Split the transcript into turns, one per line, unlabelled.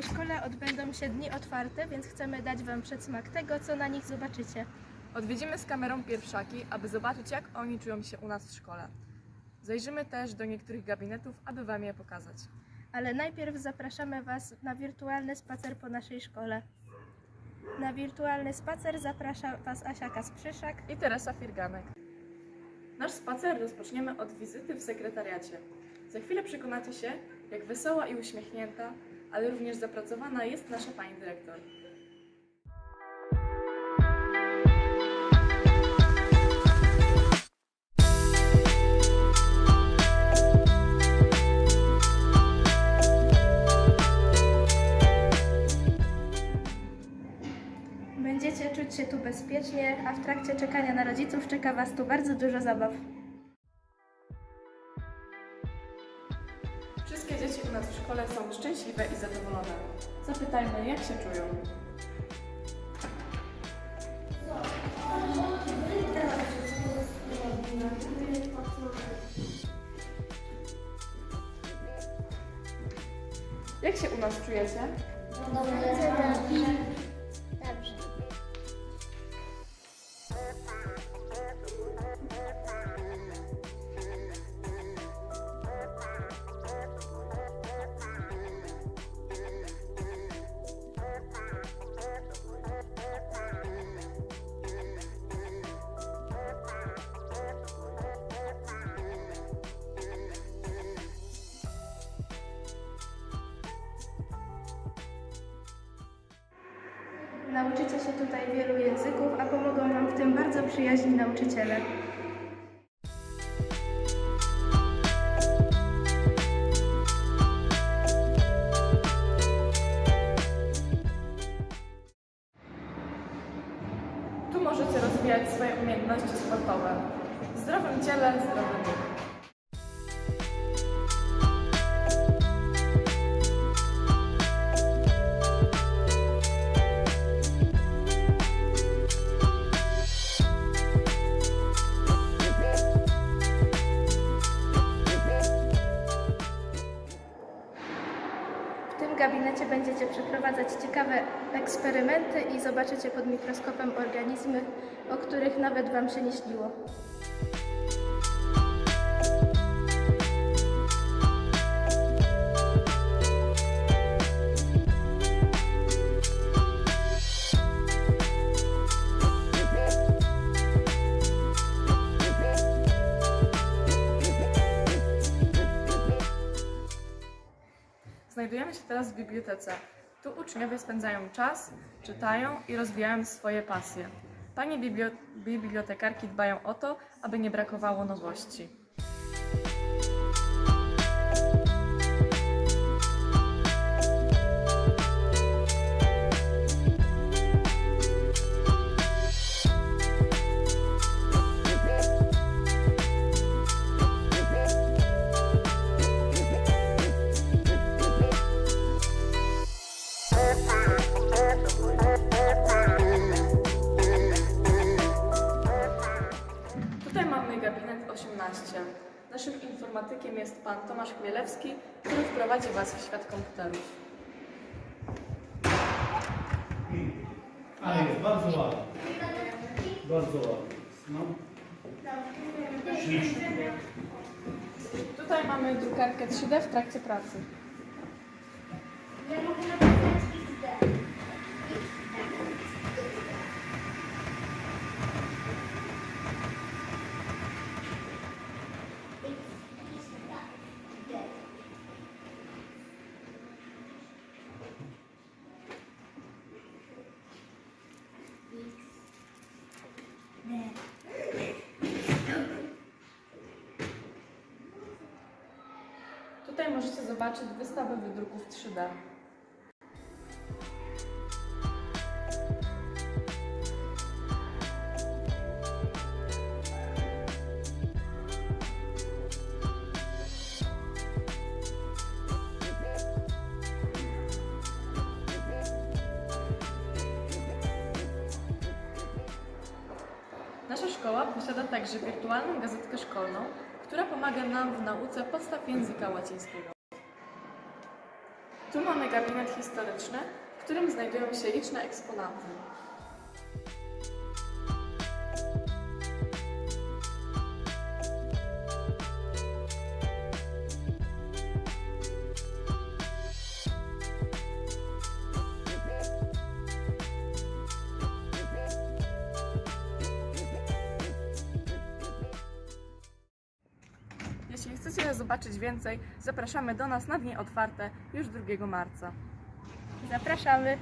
naszej szkole odbędą się dni otwarte, więc chcemy dać Wam przedsmak tego, co na nich zobaczycie.
Odwiedzimy z kamerą pierwszaki, aby zobaczyć, jak oni czują się u nas w szkole. Zajrzymy też do niektórych gabinetów, aby Wam je pokazać.
Ale najpierw zapraszamy Was na wirtualny spacer po naszej szkole. Na wirtualny spacer zaprasza Was Asia Kasprzyszak.
I Teresa Firganek. Nasz spacer rozpoczniemy od wizyty w sekretariacie. Za chwilę przekonacie się, jak wesoła i uśmiechnięta, ale również zapracowana jest nasza pani dyrektor.
Będziecie czuć się tu bezpiecznie, a w trakcie czekania na rodziców czeka Was tu bardzo dużo zabaw.
U nas w szkole są szczęśliwe i zadowolone. Zapytajmy, jak się czują. Jak się u nas czujecie?
Dobrze.
Nauczycie się tutaj wielu języków, a pomogą Wam w tym bardzo przyjaźni nauczyciele.
Tu możecie rozwijać swoje umiejętności sportowe. W zdrowym ciele, zdrowy duch.
Będziecie przeprowadzać ciekawe eksperymenty i zobaczycie pod mikroskopem organizmy, o których nawet Wam się nie śniło.
Znajdujemy się teraz w bibliotece. Tu uczniowie spędzają czas, czytają i rozwijają swoje pasje. Panie biblio- bibliotekarki dbają o to, aby nie brakowało nowości. Tutaj mamy gabinet 18. Naszym informatykiem jest pan Tomasz Chmielewski, który wprowadzi Was w świat komputerów.
Ale jest bardzo ładnie. Bardzo ładnie. No.
Tutaj mamy drukarkę 3D w trakcie pracy. Możecie zobaczyć wystawę wydruków 3D. Szkoła posiada także wirtualną gazetkę szkolną, która pomaga nam w nauce podstaw języka łacińskiego. Tu mamy gabinet historyczny, w którym znajdują się liczne eksponaty. chcecie zobaczyć więcej, zapraszamy do nas na dni otwarte już 2 marca.
Zapraszamy!